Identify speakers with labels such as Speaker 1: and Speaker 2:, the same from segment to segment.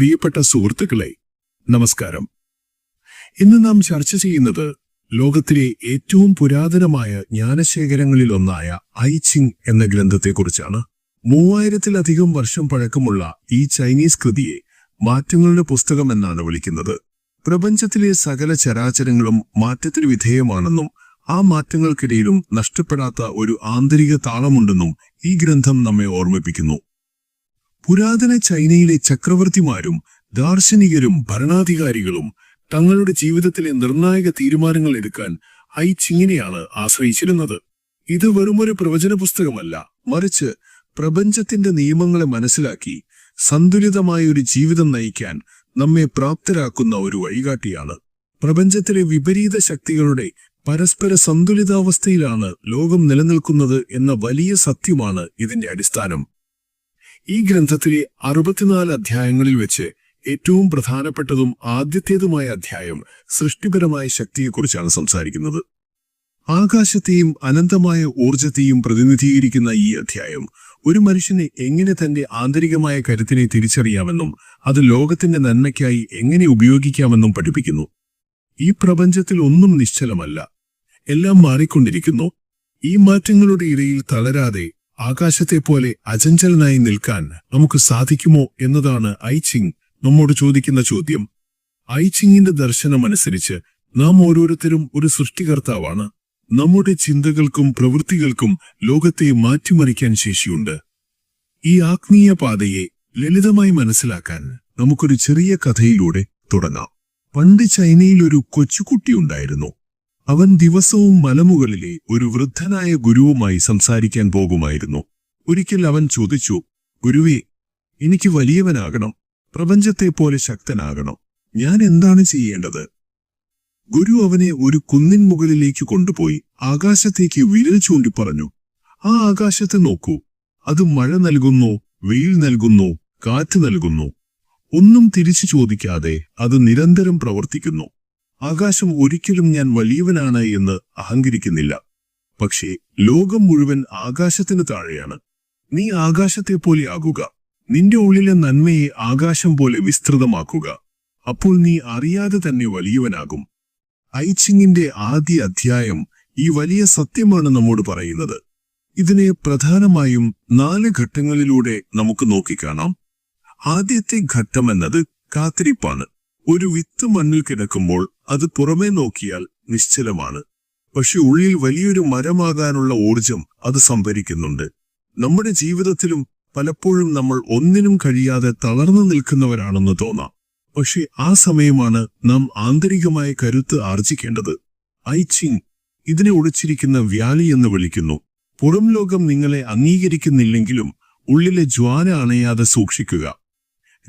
Speaker 1: പ്രിയപ്പെട്ട സുഹൃത്തുക്കളെ നമസ്കാരം. ഇന്ന് നാം ചർച്ച ചെയ്യുന്നത് ലോകത്തിലെ ഏറ്റവും പുരാതനമായ ജ്ഞാനശേഖരങ്ങളിലൊന്നായ ഐച്ചിങ് എന്ന ഗ്രന്ഥത്തെക്കുറിച്ചാണ്. മൂവായിരത്തിലധികം വർഷം പഴക്കമുള്ള ഈ ചൈനീസ് കൃതിയെ മാറ്റങ്ങളുടെ പുസ്തകം എന്നാണ് വിളിക്കുന്നത്. പ്രപഞ്ചത്തിലെ സകല ചരാചരങ്ങളും മാറ്റത്തിന് വിധേയമാണെന്നും ആ മാറ്റങ്ങൾക്കിടയിലും നഷ്ടപ്പെടാത്ത ഒരു ആന്തരിക താളമുണ്ടെന്നും ഈ ഗ്രന്ഥം നമ്മെ ഓർമ്മിപ്പിക്കുന്നു. പുരാതന ചൈനയിലെ ചക്രവർത്തിമാരും ദാർശനികരും ഭരണാധികാരികളും തങ്ങളുടെ ജീവിതത്തിലെ നിർണായക തീരുമാനങ്ങൾ എടുക്കാൻ ഐ ചിങ്ങിനെയാണ് ആശ്രയിച്ചിരുന്നത്. ഇത് വെറുമൊരു പ്രവചന പുസ്തകമല്ല. മറിച്ച് പ്രപഞ്ചത്തിന്റെ നിയമങ്ങളെ മനസ്സിലാക്കി സന്തുലിതമായ ഒരു ജീവിതം നയിക്കാൻ നമ്മെ പ്രാപ്തരാക്കുന്ന ഒരു വഴികാട്ടിയാണ്. പ്രപഞ്ചത്തിലെ വിപരീത ശക്തികളുടെ പരസ്പര സന്തുലിതാവസ്ഥയിലാണ് ലോകം നിലനിൽക്കുന്നത് എന്ന വലിയ സത്യമാണ് ഇതിന്റെ അടിസ്ഥാനം. ഈ ഗ്രന്ഥത്തിലെ അറുപത്തിനാല് അധ്യായങ്ങളിൽ വെച്ച് ഏറ്റവും പ്രധാനപ്പെട്ടതും ആദ്യത്തേതുമായ അധ്യായം സൃഷ്ടിപരമായ ശക്തിയെക്കുറിച്ചാണ് സംസാരിക്കുന്നത്. ആകാശത്തെയും അനന്തമായ ഊർജത്തെയും പ്രതിനിധീകരിക്കുന്ന ഈ അധ്യായം ഒരു മനുഷ്യനെ എങ്ങനെ തന്റെ ആന്തരികമായ കരുത്തിനെ തിരിച്ചറിയാമെന്നും അത് ലോകത്തിന്റെ നന്മയ്ക്കായി എങ്ങനെ ഉപയോഗിക്കാമെന്നും പഠിപ്പിക്കുന്നു. ഈ പ്രപഞ്ചത്തിൽ ഒന്നും നിശ്ചലമല്ല. എല്ലാം മാറിക്കൊണ്ടിരിക്കുന്നു. ഈ മാറ്റങ്ങളുടെ ഇടയിൽ തളരാതെ ആകാശത്തെ പോലെ അചഞ്ചലനായി നിൽക്കാൻ നമുക്ക് സാധിക്കുമോ എന്നതാണ് ഐച്ചിങ് നമ്മോട് ചോദിക്കുന്ന ചോദ്യം. ഐച്ചിങ്ങിന്റെ ദർശനമനുസരിച്ച് നാം ഓരോരുത്തരും ഒരു സൃഷ്ടികർത്താവാണ്. നമ്മുടെ ചിന്തകൾക്കും പ്രവൃത്തികൾക്കും ലോകത്തെ മാറ്റിമറിക്കാൻ ശേഷിയുണ്ട്. ഈ ആത്മീയ പാതയെ ലളിതമായി മനസ്സിലാക്കാൻ നമുക്കൊരു ചെറിയ കഥയിലൂടെ തുടങ്ങാം. പണ്ട് ചൈനയിൽ ഒരു കൊച്ചുകുട്ടിയുണ്ടായിരുന്നു അവൻ ദിവസവും മലമുകളിലെ ഒരു വൃദ്ധനായ ഗുരുവുമായി സംസാരിക്കാൻ പോകുമായിരുന്നു. ഒരിക്കൽ അവൻ ചോദിച്ചു ഗുരുവേ എനിക്ക് വലിയവനാകണം പ്രപഞ്ചത്തെ പോലെ ശക്തനാകണം ഞാൻ എന്താണ് ചെയ്യേണ്ടത്? ഗുരു അവനെ ഒരു കുന്നിൻ മുകളിലേക്ക് കൊണ്ടുപോയി ആകാശത്തേക്ക് വിരൽ ചൂണ്ടി പറഞ്ഞു ആ ആകാശത്തെ നോക്കൂ അത് മഴ നൽകുന്നു വെയിൽ നൽകുന്നു കാറ്റ് നൽകുന്നു. ഒന്നും തിരിച്ചു ചോദിക്കാതെ അത് നിരന്തരം പ്രവർത്തിക്കുന്നു. ആകാശം ഒരിക്കലും ഞാൻ വലിയവനാണ് എന്ന് അഹങ്കരിക്കുന്നില്ല. പക്ഷേ ലോകം മുഴുവൻ ആകാശത്തിന് താഴെയാണ്. നീ ആകാശത്തെ പോലെ ആകുക. നിന്റെ ഉള്ളിലെ നന്മയെ ആകാശം പോലെ വിസ്തൃതമാക്കുക. അപ്പോൾ നീ അറിയാതെ തന്നെ വലിയവനാകും. ഐച്ചിങ്ങിന്റെ ആദ്യ അധ്യായം ഈ വലിയ സത്യമാണ് നമ്മോട് പറയുന്നത്. ഇതിനെ പ്രധാനമായും നാല് ഘട്ടങ്ങളിലൂടെ നമുക്ക് നോക്കിക്കാണാം. ആദ്യത്തെ ഘട്ടം എന്നത് കാത്തിരിപ്പാണ്. ഒരു വിത്ത് മണ്ണിൽ കിടക്കുമ്പോൾ അത് പുറമേ നോക്കിയാൽ നിശ്ചലമാണ്. പക്ഷെ ഉള്ളിൽ വലിയൊരു മരമാകാനുള്ള ഊർജം അത് സംഭരിക്കുന്നുണ്ട്. നമ്മുടെ ജീവിതത്തിലും പലപ്പോഴും നമ്മൾ ഒന്നിനും കഴിയാതെ തളർന്നു നിൽക്കുന്നവരാണെന്ന് തോന്നാം. പക്ഷെ ആ സമയമാണ് നാം ആന്തരികമായ കരുത്ത് ആർജിക്കേണ്ടത്. ഐച്ചിങ് ഇതിനെ ഒളിച്ചിരിക്കുന്ന വ്യാലി എന്ന് വിളിക്കുന്നു. പുറം ലോകം നിങ്ങളെ അംഗീകരിക്കുന്നില്ലെങ്കിലും ഉള്ളിലെ ജ്വാല അണയാതെ സൂക്ഷിക്കുക.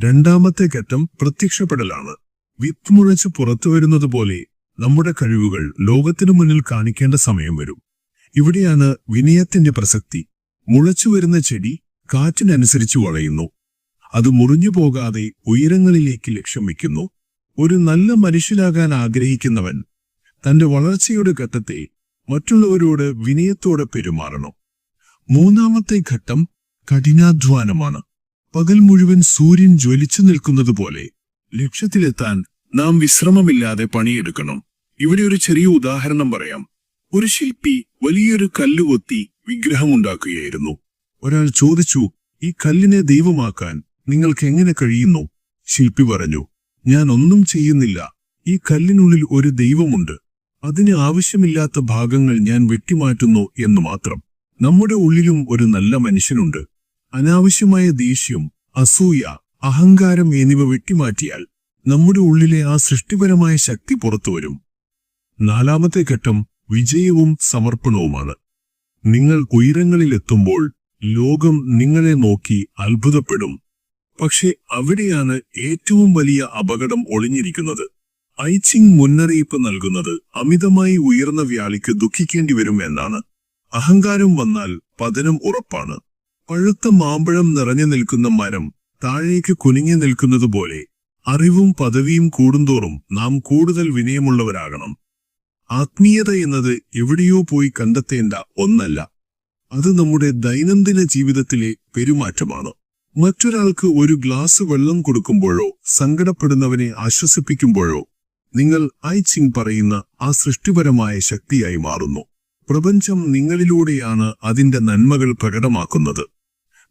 Speaker 1: രണ്ടാമത്തെ ഘട്ടം പ്രത്യക്ഷപ്പെടലാണ്. വിത്ത് മുഴച്ച് പുറത്തു വരുന്നത് പോലെ നമ്മുടെ കഴിവുകൾ ലോകത്തിനു മുന്നിൽ കാണിക്കേണ്ട സമയം വരും. ഇവിടെയാണ് വിനയത്തിന്റെ പ്രസക്തി. മുളച്ചു വരുന്ന ചെടി കാറ്റിനനുസരിച്ച് വളയുന്നു. അത് മുറിഞ്ഞു പോകാതെ ഉയരങ്ങളിലേക്ക് ലക്ഷ്യം വയ്ക്കുന്നു. ഒരു നല്ല മനുഷ്യനാകാൻ ആഗ്രഹിക്കുന്നവൻ തന്റെ വളർച്ചയുടെ ഘട്ടത്തെ മറ്റുള്ളവരോട് വിനയത്തോടെ പെരുമാറണം. മൂന്നാമത്തെ ഘട്ടം കഠിനാധ്വാനമാണ്. പകൽ മുഴുവൻ സൂര്യൻ ജ്വലിച്ചു നിൽക്കുന്നത് പോലെ ലക്ഷ്യത്തിലെത്താൻ നാം വിശ്രമമില്ലാതെ പണിയെടുക്കണം. ഇവിടെ ഒരു ചെറിയ ഉദാഹരണം പറയാം. ഒരു ശില്പി വലിയൊരു കല്ലുകൊത്തി വിഗ്രഹമുണ്ടാക്കുകയായിരുന്നു. ഒരാൾ ചോദിച്ചു ഈ കല്ലിനെ ദൈവമാക്കാൻ നിങ്ങൾക്ക് എങ്ങനെ കഴിയുന്നു? ശില്പി പറഞ്ഞു ഞാൻ ഒന്നും ചെയ്യുന്നില്ല. ഈ കല്ലിനുള്ളിൽ ഒരു ദൈവമുണ്ട്. അതിന് ആവശ്യമില്ലാത്ത ഭാഗങ്ങൾ ഞാൻ വെട്ടിമാറ്റുന്നു എന്ന് മാത്രം. നമ്മുടെ ഉള്ളിലും ഒരു നല്ല മനുഷ്യനുണ്ട്. അനാവശ്യമായ ദേഷ്യം അസൂയ അഹങ്കാരം എന്നിവ വെട്ടിമാറ്റിയാൽ നമ്മുടെ ഉള്ളിലെ ആ സൃഷ്ടിപരമായ ശക്തി പുറത്തു വരും. നാലാമത്തെ ഘട്ടം വിജയവും സമർപ്പണവുമാണ്. നിങ്ങൾ ഉയരങ്ങളിലെത്തുമ്പോൾ ലോകം നിങ്ങളെ നോക്കി അത്ഭുതപ്പെടും. പക്ഷെ അവിടെയാണ് ഏറ്റവും വലിയ അപകടം ഒളിഞ്ഞിരിക്കുന്നത്. ഐച്ചിങ് മുന്നറിയിപ്പ് നൽകുന്നത് അമിതമായി ഉയർന്ന വ്യാളിക്ക് ദുഃഖിക്കേണ്ടി വരും എന്നാണ്. അഹങ്കാരം വന്നാൽ പതനം ഉറപ്പാണ്. പഴുത്ത മാമ്പഴം നിറഞ്ഞു നിൽക്കുന്ന മരം താഴേക്ക് കുനിഞ്ഞു നിൽക്കുന്നത് പോലെ അറിവും പദവിയും കൂടുന്തോറും നാം കൂടുതൽ വിനയമുള്ളവരാകണം. ആത്മീയത എന്നത് എവിടെയോ പോയി കണ്ടെത്തേണ്ട ഒന്നല്ല. അത് നമ്മുടെ ദൈനംദിന ജീവിതത്തിലെ പെരുമാറ്റമാണ്. മറ്റൊരാൾക്ക് ഒരു ഗ്ലാസ് വെള്ളം കൊടുക്കുമ്പോഴോ സങ്കടപ്പെടുന്നവനെ ആശ്വസിപ്പിക്കുമ്പോഴോ നിങ്ങൾ ഐച്ചിങ് പറയുന്ന ആ സൃഷ്ടിപരമായ ശക്തിയായി മാറുന്നു. പ്രപഞ്ചം നിങ്ങളിലൂടെയാണ് അതിന്റെ നന്മകൾ പ്രകടമാക്കുന്നത്.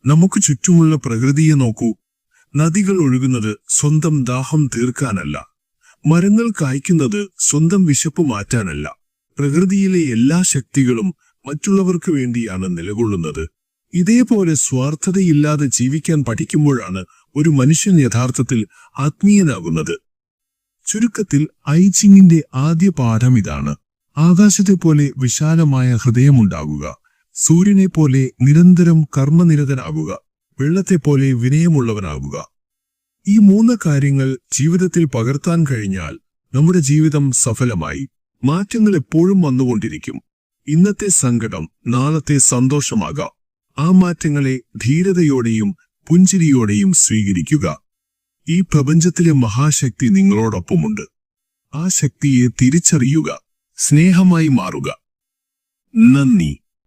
Speaker 1: നമുക്ക് ചുറ്റുമുള്ള പ്രകൃതിയെ നോക്കൂ നദികൾ ഒഴുകുന്നത് സ്വന്തം ദാഹം തീർക്കാനല്ല. മരങ്ങൾ കായ്ക്കുന്നത് സ്വന്തം വിശപ്പ് മാറ്റാനല്ല. പ്രകൃതിയിലെ എല്ലാ ശക്തികളും മറ്റുള്ളവർക്ക് വേണ്ടിയാണ് നിലകൊള്ളുന്നത്. ഇതേപോലെ സ്വാർത്ഥതയില്ലാതെ ജീവിക്കാൻ പഠിക്കുമ്പോഴാണ് ഒരു മനുഷ്യൻ യഥാർത്ഥത്തിൽ ആത്മീയനാകുന്നത്. ചുരുക്കത്തിൽ ഐച്ചിങ്ങിന്റെ ആദ്യ പാഠം ഇതാണ്. ആകാശത്തെ പോലെ വിശാലമായ ഹൃദയമുണ്ടാകുക. സൂര്യനെ പോലെ നിരന്തരം കർമ്മനിരതനാകുക. വെള്ളത്തെ പോലെ വിനയമുള്ളവനാകുക ഈ മൂന്ന് കാര്യങ്ങൾ ജീവിതത്തിൽ പകർത്താൻ കഴിഞ്ഞാൽ നമ്മുടെ ജീവിതം സഫലമായി. മാറ്റങ്ങൾ എപ്പോഴും വന്നുകൊണ്ടിരിക്കും. ഇന്നത്തെ സങ്കടം നാളത്തെ സന്തോഷമാകാം. ആ മാറ്റങ്ങളെ ധീരതയോടെയും പുഞ്ചിരിയോടെയും സ്വീകരിക്കുക. ഈ പ്രപഞ്ചത്തിലെ മഹാശക്തി നിങ്ങളോടൊപ്പമുണ്ട്. ആ ശക്തിയെ തിരിച്ചറിയുക. സ്നേഹമായി മാറുക. നന്ദി.